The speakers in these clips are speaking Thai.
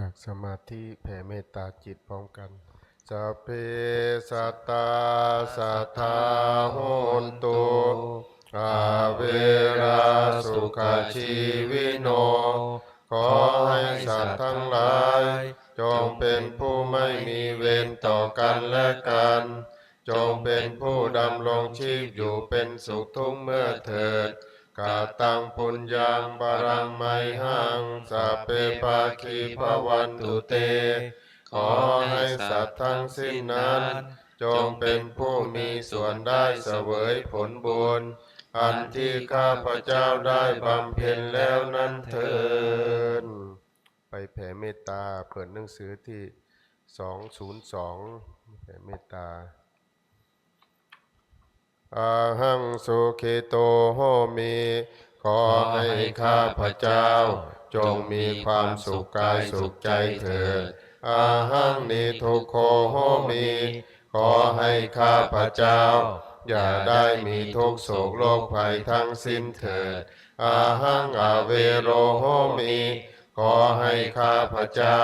จากสมาธิแผ่เมตตาจิตพร้อมกันสัพเพสัตตาสัทธาโหนตุอาเวราสุขชีวิโน ขอให้สัตว์ทั้งหลาย จงเป็นผู้ไม่มีเวรต่อกันและกัน จงเป็นผู้ดำรงชีพอยู่เป็นสุขทุกเมื่อเถิด กาตังปุญญังบารังไมหังสัพเพปาคีภวันตุเต ขอให้สัตว์ทั้งสิ้นนั้น จงเป็นผู้มีส่วนได้เสวยผลบุญอันที่ข้าพเจ้าได้บำเพ็ญแล้วนั้นเถิดไปแผ่เมตตาเปิดหนังสือที่ 202 แผ่เมตตา อาหังสุขิโตโหมิขอให้ข้าพเจ้า จงมีความสุขกายสุขใจเถิดอาหังนิทุกโขโหมิขอให้ข้าพเจ้า อย่าได้มีทุกโศกโรคภัยทั้งสิ้นเถิดอาหังอาเวโรโหมิขอให้ข้าพเจ้า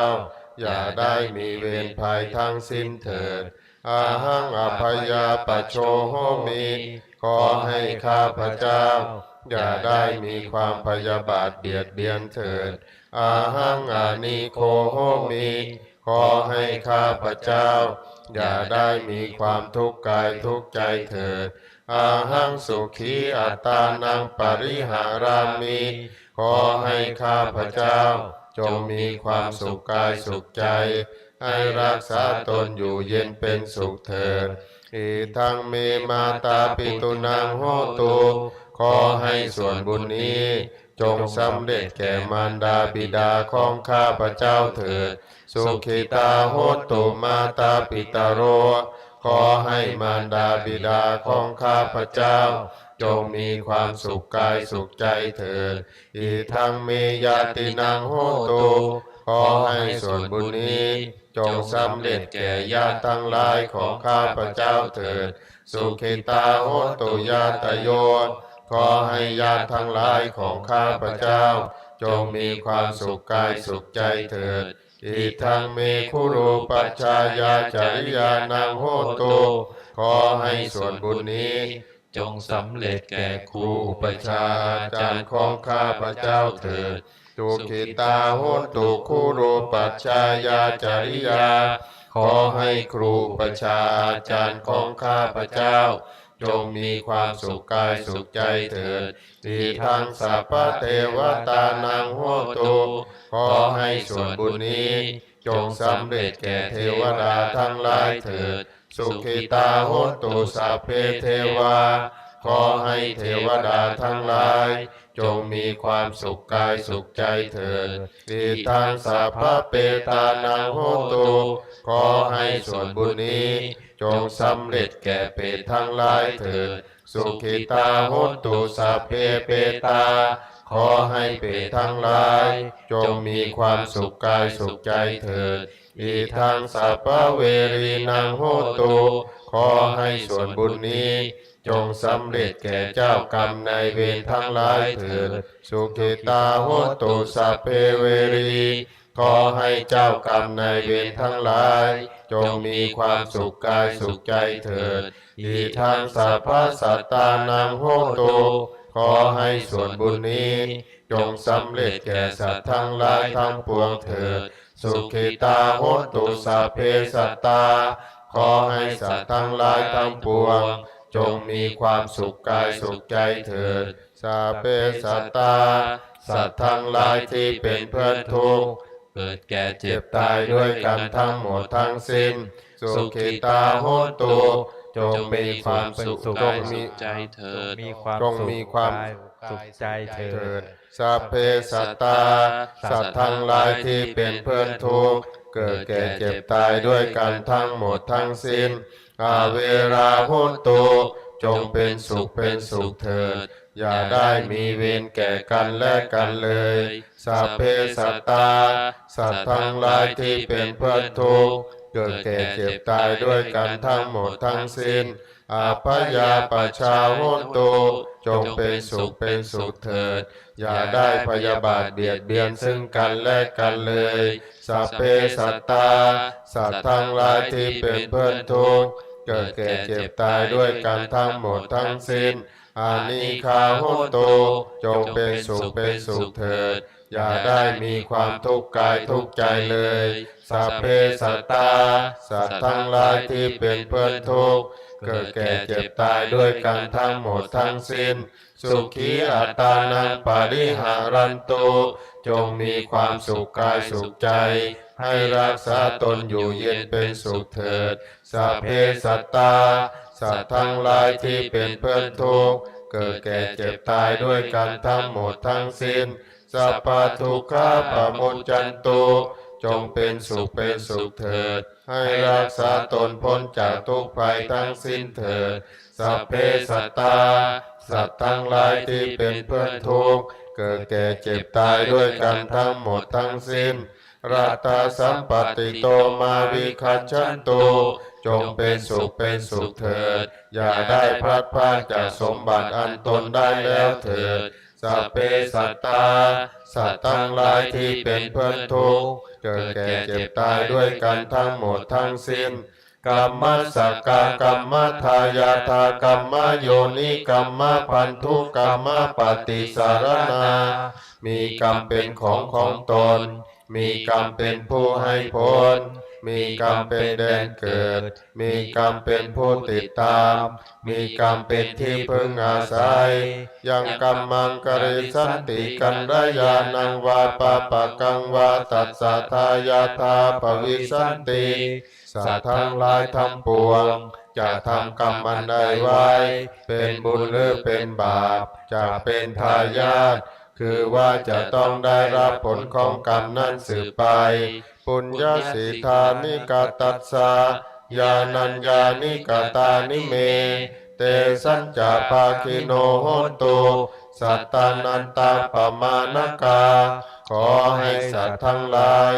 อย่าได้มีเวรภัยทั้งสิ้นเถิด อาหังอภยาปโชโหมิขอให้ข้าพเจ้า อย่าได้มีความพยาบาทเบียดเบียนเถิด อาหังอานิโคโหมิขอให้ข้าพเจ้า อย่าได้มีความทุกข์กายทุกข์ใจเถิด อาหังสุขีอัตตานังปริหารามิขอให้ข้าพเจ้า จงมีความสุขกายสุขใจ ให้รักษาตนอยู่เย็นเป็นสุขเถิดอีทังเมมาตาปิตุนางโหตุขอให้ส่วนบุญนี้ จงสำเร็จแก่มารดาบิดาของข้าพระเจ้าเถิด สุขิตาโหตุมาตาปิตาโร ขอให้มารดาบิดาของข้าพระเจ้า จงมีความสุขกายสุขใจเถิดอีทังเมยาตินางโหตุ ขอให้ส่วนบุญนี้จงสำเร็จแก่ญาติทั้งหลายของข้าพเจ้าเถิด สุขิตาโหตุญาตโยขอให้ญาติทั้งหลายของข้าพเจ้า จงมีความสุขกายสุขใจเถิดอีทังเมคุรูปัชายาจริยานังโหตุขอให้ส่วนบุญนี้จงสำเร็จแก่ครูอุปชาอาจาจารย์ของข้าพเจ้าเถิด ดทุกิตาโหตุคุโรปัชฌายาจริยา ขอให้ครูประชาอาจารย์ของข้าพเจ้า จงมีความสุขกายสุขใจเถิดทีทางสัพพเทวตานังโหตุขอให้ส่วนบุญนี้ จงสำเร็จแก่เทวดาทั้งหลายเถิด สุขิตาโหตุสัพเพเทวา ขอให้เทวดาทั้งหลาย จงมีความสุขกายสุขใจเถิดทีทางสัพพะเปตานังโหตุขอให้ส่วนบุญนี้ จงสำเร็จแก่เปตทั้งหลายเถิด สุขิตาโหตุสัพเพเปตา ขอให้เปตทั้งหลาย จงมีความสุขกายสุขใจเถิดอีทางสัพพะเวรีนังโหตุ อให้ส่วนบุญนี้จงสำเร็จแก่เจ้ากรรมนายเวรทั้งหลายเถิด สุขิตาโหตุสัพเพเวรี ขอให้เจ้ากรรมนายเวรทั้งหลาย จงมีความสุขกายสุขใจเถิด อีทางสัพพสัตตานังโหตุขอให้ส่วนบุญนี้ จงสำเร็จแก่สัตว์ทั้งหลายทั้งปวงเถิด สุขิตาโหตุสัพเพสัตตา ขอให้สัตว์ทั้งหลายทั้งปวง จงมีความสุขกายสุขใจเถิดสัพเพสัตตา สัตว์ทั้งหลายที่เป็นเพื่อนทุกข์เกิดแก่เจ็บตายด้วยกันทั้งหมดทั้งสิ้น สุขิตาโหตุจงมีความสุขจกางยมีสุขใจเถิดจงมีความสุขใจเถิดดสัพเพสัตตา สัตว์ทั้งหลายที่เป็นเพื่อนทุกข์ เกิดแก่เจ็บตายด้วยกันทั้งหมดทั้งสิ้น อาเวราโหตุจงเป็นสุขเป็นสุขเถิด อย่าได้มีเวรแก่กันและกันเลยสัพเพสัตตา สัตว์ทั้งหลายที่เป็นเพื่อนทุกข์เกิดแก่เจ็บตายด้วยกันทั้งหมดทั้งสิ้นอาพยาปชาโหนตุจงเป็นสุขเป็นสุขเถิด อย่าได้พยาบาทเบียดเบียนซึ่งกันและกันเลย สัพเพสัตตา สัตว์ทั้งหลายที่เป็นเพื่อนทุกข์เกิดแก่เจ็บตายด้วยกันทั้งหมดทั้งสิ้นอานิคาโหตุจงเป็นสุขเป็นสุขเถิด อย่าได้มีความทุกข์กายทุกข์ใจเลย สัพเพสัตตา สัตว์ทั้งหลายที่เป็นเพื่อนทุกข์เกิดแก่เจ็บตายด้วยกันทั้งหมดทั้งสิ้น สุขีอัตานังปาริหารันตุจงมีความสุขกายสุขใจ ให้รักษาตนอยู่เย็นเป็นสุขเถิดสัพเพสัตตา สัตว์ทั้งหลายที่เป็นเพื่อนทุกข์เกิดแก่เจ็บตายด้วยกันทั้งหมดทั้งสิ้นสัพพะทุกขาปะมนจันตุจงเป็นสุขเป็นสุขเถิด ให้รักษาตนพ้นจากทุกภัยทั้งสิ้นเถิด สัพเพสัตตา สัตว์ทั้งหลายที่เป็นเพื่อนทุกข์เกิดแก่เจ็บตายด้วยกันทั้งหมดทั้งสิ้นราตาสัมปติโตมาวิคัจฉันตุจงเป็นสุขเป็นสุขเถิด อย่าได้พลัดพรากจากสมบัติอันตนได้แล้วเถิดสัพเพสัตตา สัตว์ทั้งหลายที่เป็นเพื่อนทุกข์เกิดแก่เจ็บตายด้วยกันทั้งหมดทั้งสิ้น กรรมสกกากรรมทายาทากรรมโยนิกรรมพันธุกรรมปฏิสารนา มีกรรมเป็นของของตน มีกรรมเป็นผู้ให้ผลมีกรรมเป็นแดนเกิด มีกรรมเป็นผู้ติดตาม มีกรรมเป็นที่พึ่งอาศัย ยังกรรมังกริสันติกันรยานังวาปะปะกังวาตัสสะทายาทาปวิสันติ สัตว์ทั้งหลายทั้งปวง จะทำกรรมอันใดไว้ เป็นบุญหรือเป็นบาป จะเป็นทายาทคือว่าจะต้องได้รับผลของกรรมนั้นสืบไป ปุญญาสิทานิกาตัสสะญาณัญญานิกาตานิเม เตสัญจาภาคิโนโหตุสัตตานันตาปมาณกา ขอให้สัตว์ทั้งหลาย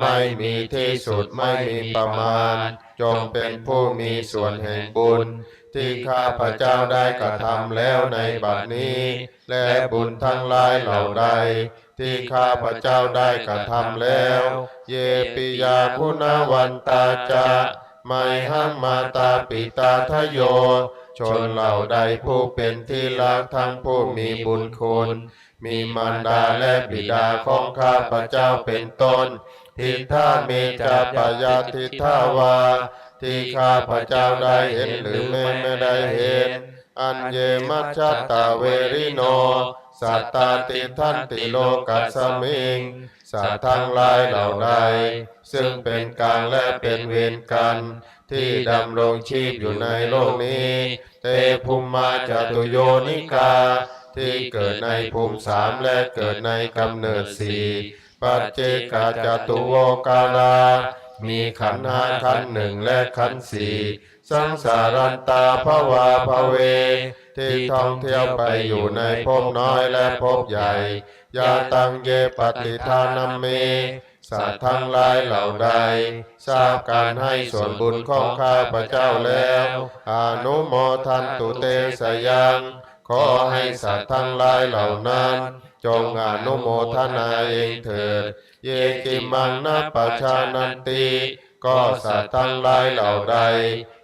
ไม่มีที่สุดไม่มีประมาณ จงเป็นผู้มีส่วนแห่งบุญ ที่ข้าพระเจ้าได้กระทำแล้วในบัดนี้ และบุญทั้งหลายเหล่าใด ที่ข้าพระเจ้าได้กระทำแล้ว เยปิยาคุณวันตาจะไมหังมาตาปิตาทโย ชนเหล่าใดผู้เป็นที่รักทั้งผู้มีบุญคุณ มีมารดาและบิดาของข้าพระเจ้าเป็นต้น ทิท่าเมจาปยาทิท่าวาที่ข้าพเจ้าได้เห็นหรือไม่ไม่ได้เห็น อันเยมัจจตตาเวริโน สัตตาติทันติโลกัสสมิง สัตว์ทั้งหลายเหล่าใด ซึ่งเป็นกลางและเป็นเวรกัน ที่ดำรงชีพอยู่ในโลกนี้ เตภุมมาจตุโยนิกา ที่เกิดในภูมิสามและเกิดในกำเนิดสี่ปัจเจกาจตุโวกาลา มีขันธ์ห้าขันธ์หนึ่งและขันธ์สี่สังสารันตาภวาภเว ที่ท่องเที่ยวไปอยู่ในภพน้อยและภพใหญ่ ยาตังเยปฏิทานัมเมสัตว์ทั้งหลายเหล่าใด ทราบการให้ส่วนบุญของข้าพเจ้าแล้ว อนุโมทันตุเตสยัง ขอให้สัตว์ทั้งหลายเหล่านั้น จงอนุโมทนาเองเถิด เยกิมังนาปชานันติก็สัตว์ทั้งหลายเหล่าใด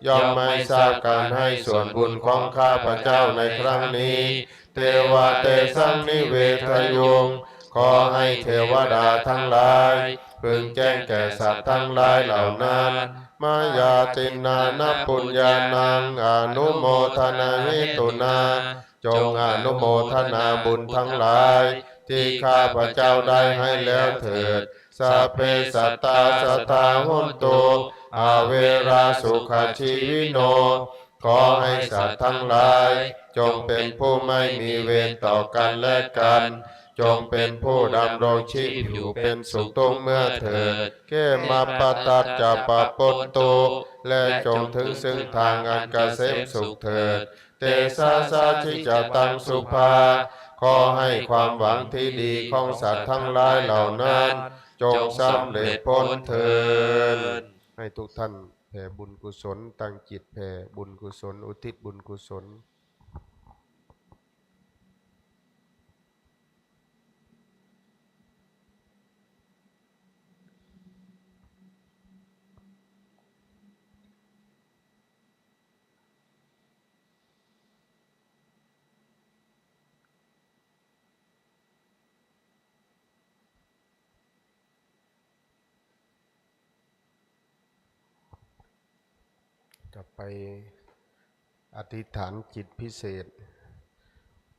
ย่อมไม่ทราบการให้ส่วนบุญของข้าพระเจ้าในครั้งนี้ เทวาเตสังนิเวทยุงขอให้เทวดาทั้งหลายพึงแจ้งแก่สัตว์ทั้งหลายเหล่านั้น มายาตินานาปุญญานังอนุโมทนาหิตุนา จงอนุโมทนาบุญทั้งหลาย ที่ข้าพระเจ้าได้ให้แล้วเถิดสัพเพสัตตาสัตาหุนตุอาเวราสุขชีวิโน ขอให้สัตว์ทั้งหลาย จงเป็นผู้ไม่มีเวรต่อกันและกันจงเป็นผู้ดำรงชีพอยู่เป็นสุขทุกเมื่อเถิดเกมาปตัจจะปะปนตุและจงถึงซึ่งทางอันเกษมสุขเถิด เตสาสาทิจตังสุภา ขอให้ความหวังที่ดีของสัตว์ทั้งหลายเหล่านั้น จงสำเร็จพ้นเถิดให้ทุกท่านแผ่บุญกุศลตั้งจิตแผ่บุญกุศล อุทิศบุญกุศล จะไปอธิษฐานจิตพิเศษ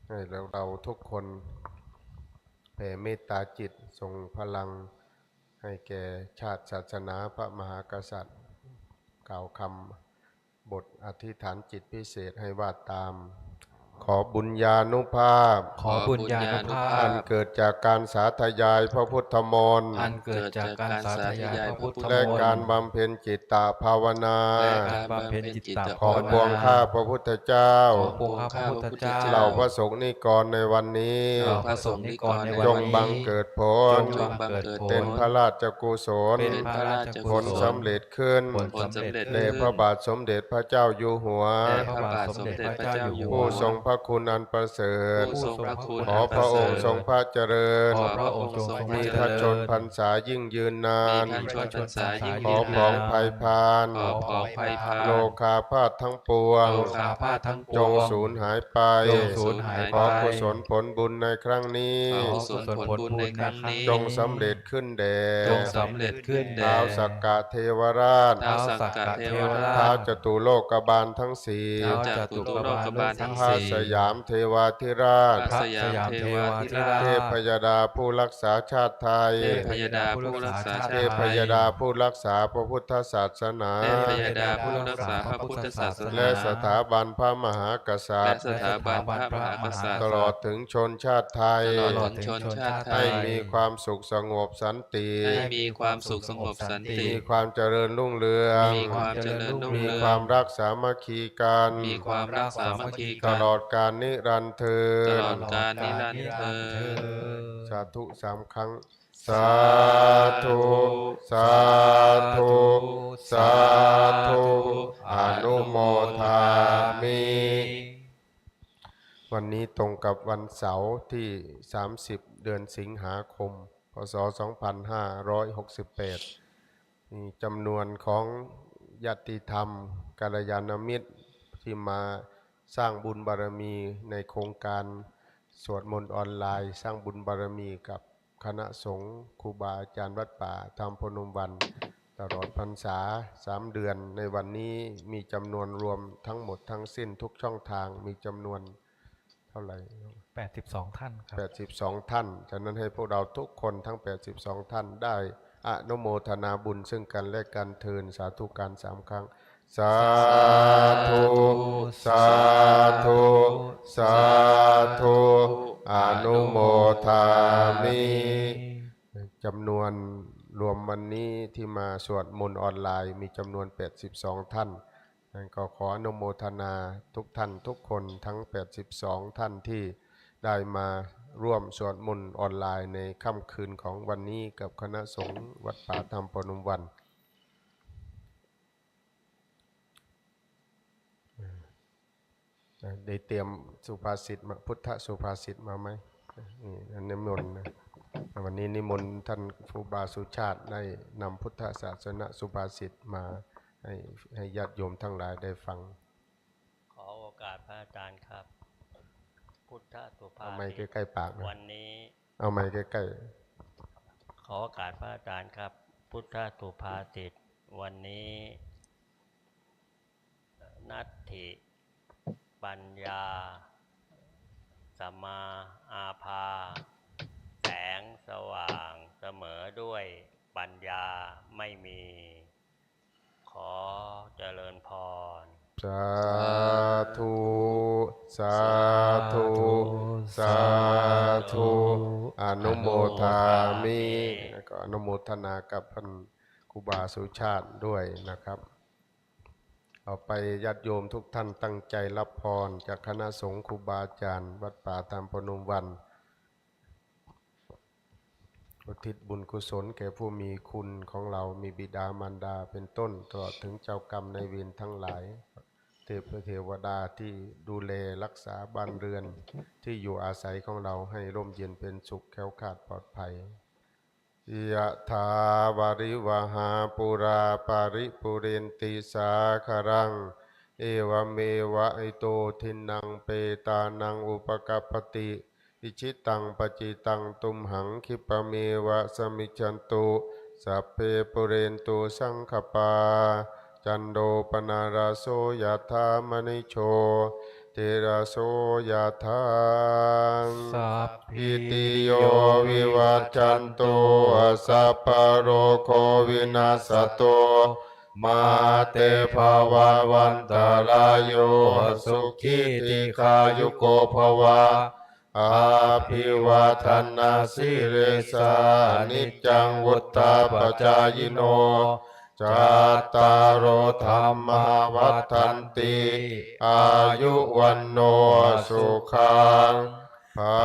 ให้เราเราทุกคนแผ่เมตตาจิตส่งพลัง ให้แก่ชาติศาสนาพระมหากษัตริย์ กล่าวคำบทอธิษฐานจิตพิเศษให้ว่าตาม ขอบุญญาณุภาพ ขอบุญญาณุภาอัพนเกิดจากการสาธยายพระพุทธมนต์อันเกิดจากการสาธยายพระพุทธมนต์และการบำเพ็ญจิตตภาวนา และการบำเพ็ญจิตตขอภาวนาบวงข้าพระพุทธเจ้า ขอพวงข้าพระพุทธเจ้า เหล่าพระสงฆ์นิกรในวันนี้ เหล่าพระสงฆ์นิกรในวันนี้ จงบังเกิดผล จงบังเกิดผล เป็นพระราชกุศล เป็นพระราชผกุลศล สำเร็จขึ้นผลสำเร็จแด่พระบาทสมเด็จพระเจ้าอยู่หัว แด่พระบาทสมเด็จพระเจ้าอยู่หัว ผู้ทรงพระคุณอันประเสริฐ ผู้ทรงพระคุณขอพระองค์ทรงพระเจริญ ขอพระองค์ทรงพระมีเจพระชรินญพรรษายิ่งยืนนาน มีพระชนพรรษายิ่งขยือนผนาองนภัยพาน ขอผองภัยพาน โลคาพาธทั้งปวง โลกาพาธทั้งปจวงงสูญหายไป จงสูญหายไป ขอกุศลผลบุญในครั้งนี้ ขอกุศลผลบุญในครั้งนี้ จงสำเร็จขึ้นแด่จงสำเร็จขึ้นแด่ท้าวสักกะเทวราชท้าวสักกะเทวราชท้าวจตุโลกบาลทั้งสี่ท้าวจตุโลกบาลทั้งพระสี่สยามเทวาธิราช พระสยามเทวาธิราช เทพยดาผู้รักษาชาติไทย เทพยดาผู้รักษาชาติเทพยดาผู้รักษาพระพุทธศาสนา เทพยดาผู้รักษาพระพุทธศาสนา และสถาบันพระมหากษัตและริย์ สถาบันพระมหากษัตริย์ตลอดถึงชนชาติไทย ตลอดถึงชนชาติไทให้ย มีความสุขสงบสันติ ให้มีความสุขสงบสันติ มีความเจริญรุ่งเรือง มีความเจริญรุ่งมีเรืองความรักสามัคคีกัน มีความรักสามัคคีตกันลอดการนิรันดร์เธอตญลอดกาลนิรันดร์เทอญสาธุสามครั้ง สาธุ สาธุ สาธุ อนุโมทามิ วันนี้ตรงกับวันเสาร์ที่ 30 เดือนสิงหาคม พศ 2568มีจำนวนของญาติธรรมกาลยานมิตรที่มา สร้างบุญบารมีในโครงการสวดมนต์ออนไลน์ สร้างบุญบารมีกับคณะสงฆ์ครูบาอาจารย์วัดป่าธรรมพนมวัน ตลอดพรรษาสามเดือน ในวันนี้มีจำนวนรวมทั้งหมดทั้งสิ้นทุกช่องทางมีจำนวนเท่าไหร่ 82 ท่านครับ 82 ท่าน ฉะนั้นให้พวกเราทุกคนทั้ง 82 ท่านได้อนุโมทนาบุญซึ่งกันและกันเทินสาธุการสามครั้ง สาธุสาธุสาธุอนุโมทามิจำนวนรวมวันนี้ที่มาสวดมนต์ออนไลน์มีจำนวน 82 ท่านนั่นก็ขออนุโมทนาทุกท่านทุกคนทั้ง 82 ท่านที่ได้มาร่วมสวดมนต์ออนไลน์ในค่ำคืนของวันนี้กับคณะสงฆ์วัดป่าธรรมปนุมวัน ได้เตรียมสุภาษิตมาพุทธสุภาษิตมาไหมนี่อันนิมนต์นะวันนี้นิมนต์ท่านครูบาสุชาติได้นำพุทธศาสนสุภาษิตมาให้ให้ญาติโยมทั้งหลายได้ฟัง ขอโอกาสพระอาจารย์ครับ พุทธสุภาเอาไม้ษิตใกล้ๆปากนะวันนี้ เอาไม้ใกล้ขอโอกาสพระอาจารย์ครับ พุทธสุภาษิตวันนี้นัตถิ ปัญญาสมมาอาภา แสงสว่างเสมอด้วยปัญญาไม่มี ขอเจริญพร สาธุ สาธุ สาธุ อนุโมทามิแล้วก็อนุโมทนากับท่านครูบาสุชาติด้วยนะครับ ต่อไปญาติโยมทุกท่านตั้งใจรับพร จากคณะสงฆ์ครูบาอาจารย์ วัดป่าตามพนมวันอุทิศบุญกุศลแก่ผู้มีคุณของเรามีบิดามารดาเป็นต้นตลอดถึงเจ้ากรรมในายเวรทั้งหลาย เทพเทวดาที่ดูแลรักษาบ้านเรือน ที่อยู่อาศัยของเราให้ร่มเย็นเป็นสุขแคล้วคลาดปลอดภัย ยะถาวาริวหาปุราปาริปุเรนติสาคารัง เอวเมวะอิโตทินังเปตานังอุปกปปติอิชิตังปจิตังตุมหังคิปเมวะสมิจันตุสัพเพปุเรนตุสังขปา จันโดปนาราโสยะธามณิโช เทราโสยธาสัพอิติโยวิวัจจันตุสัพพะโรโควินาสตุมาเตภวะวันตารายโยสุขีติขายุโกภวะอาภิวาทนาสิเรสานิจจังวุตตาปจายโน จัตตารโอธรรมวัฏันติ อายุวันโนสุขังพา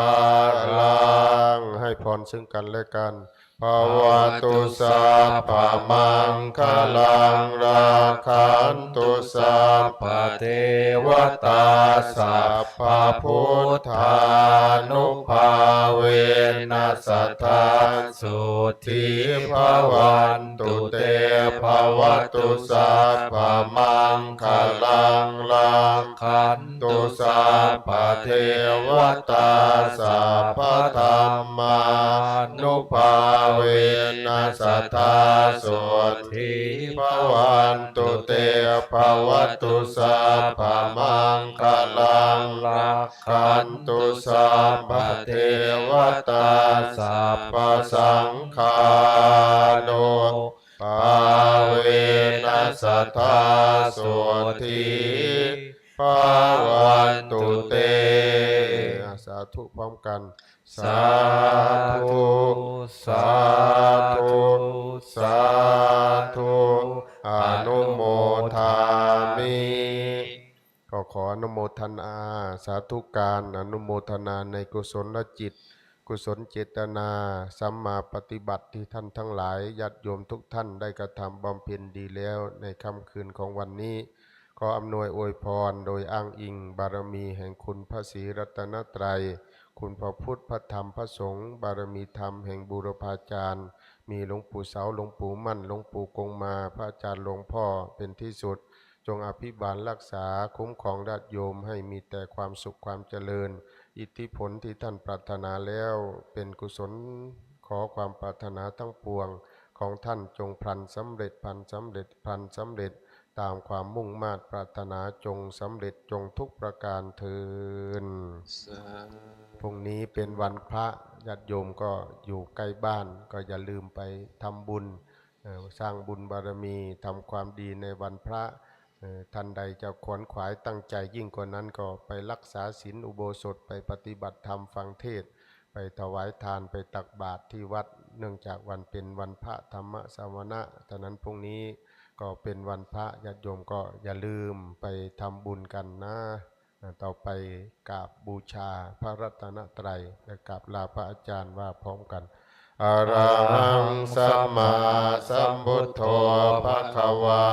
ลังให้พรซึ่งกันและกัน ภาวตุสาปะมังคลังราคันตุสาปะเทวตาสัพพพุทธานุภาเวนัสทธาสุทิภวันตุเตภวตุสาปะมังคลังราคันตุสาปะเทวตาสัพพธรรมานุภาเวนัสทธาสุทิภวันตุเตภวตุสาปะมังคลังราคันตุสาปะเทวตาสัพพสังฆาโนปาเวนัสทธาสุทีภาวันตุเตสาธุพร้อมกันสาธุสาธุสาธุอนุโมทามิก็ขออนุโมทนา สาธุการอนุโมทนาในกุศลจิต กุศลเจตนาสัมมาปฏิบัติที่ท่านทั้งหลายญาติโยมทุกท่านได้กระทำบำเพ็ญดีแล้วในค่ำคืนของวันนี้ขออำนวยอวยพรโดยอ้างอิงบารมีแห่งคุณพระศรีรัตนตรัย คุณพระพุทธพระธรรมพระสงฆ์บารมีธรรมแห่งบูรพาจารย์ มีหลวงปู่เสาหลวงปู่มั่นหลวงปู่กงมา พระอาจารย์หลวงพ่อเป็นที่สุด จงอภิบาลรักษาคุ้มครองญาติโยมให้มีแต่ความสุขความเจริญ อิทธิผลที่ท่านปรารถนาแล้วเป็นกุศลขอความปรารถนาทั้งปวง ของท่านจงพลันสำเร็จพลันสำเร็จพลันสำเร็จตามความมุ่งมา่ปรารถนาจงสำเร็จจงทุกประการเทินสา พรุ่งนี้เป็นวันพระญาติโยมก็อยู่ใกล้บ้าน ก็อย่าลืมไปทำบุญสร้างบุญบารมีทำความดีในวันพระท่านใดจะขวนขวายตั้งใจยิ่งกว่านั้นก็ไปรักษาศีลอุโบสถไปปฏิบัติธรรมฟังเทศ ไปถวายทานไปตักบาตรที่วัด เนื่องจากวันเป็นวันพระธรรมสวนะฉะนั้นพรุ่งนี้ก็เป็นวันพระญาติโยมก็อย่าลืมไปทำบุญกันนะ ต่อไปกราบบูชาพระรัตนตรัยและกราบลาพระอาจารย์ว่าพร้อมกันอะระหังสัมมาสัมพุทโธภะคะวา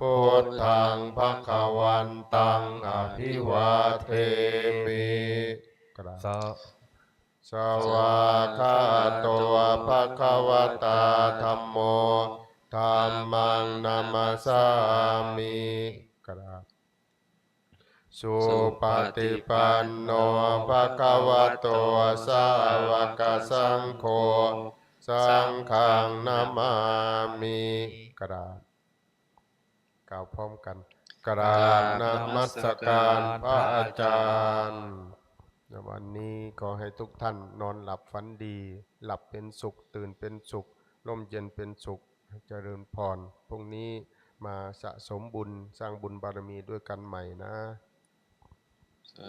พุทธังภะคะวันตังอภิวาเทมิกราบสะสวากขาโตภะคะวตาธัมโมธัมมังนามาสามิกราบ สุปฏิปันโนภะคะวะโตสาวกสังโฆสังฆังนามามิกราบกล่าวพร้อมกันกราบนมัสการพระอาจารย์วันนี้ขอให้ทุกท่านนอนหลับฝันดี หลับเป็นสุข ตื่นเป็นสุขร่มเย็นเป็นสุขเจริญพรพรุ่งนี้มาสะสมบุญสร้างบุญบารมีด้วยกันใหม่นะ ส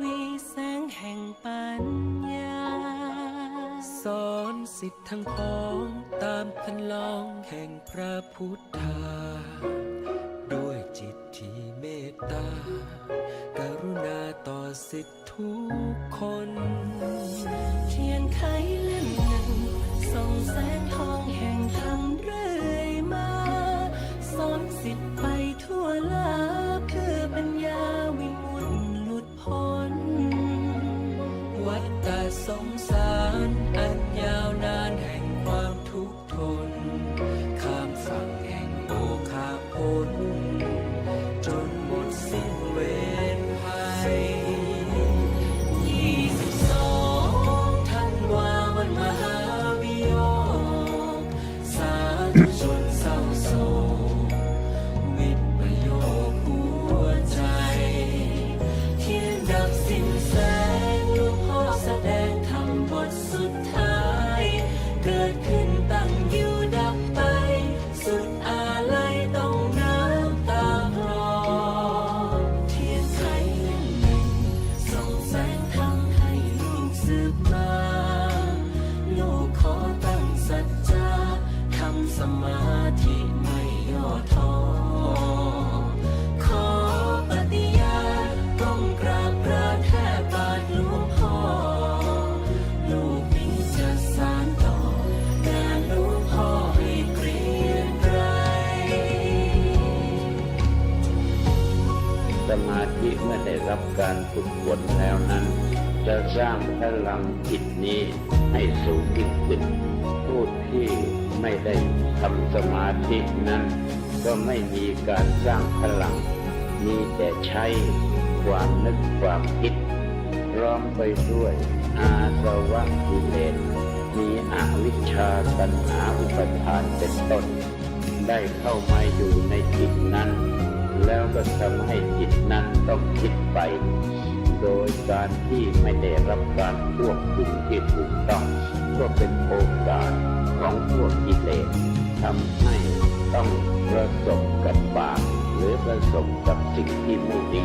วีแสงแห่งปัญญา สอนสิทธิ์ทั้งพ้องตามคันลองแห่งพระพุทธา ด้วยจิตที่เมตตากรุณาต่อสิทธิทุกคน เทียนไขเล่มหนึ่งส่องแสง ทำสมาธินั้น ก็ไม่มีการสร้างพลัง มีแต่ใช้ความนึกความคิดร้อมไปด้วย อาสวะกิเลสมีอวิชชาตัณหาอุปทานเป็นต้น ได้เข้ามาอยู่ในจิตนั้น แล้วก็ทำให้จิตนั้นต้องคิดไป โดยการที่ไม่ได้รับการควบคุมที่ถูกต้องก็เป็นโอกาส ของพวกกิเลสทำให้ต้องประสบกับบาปหรือประสบกับสิ่งที่ไม่ดี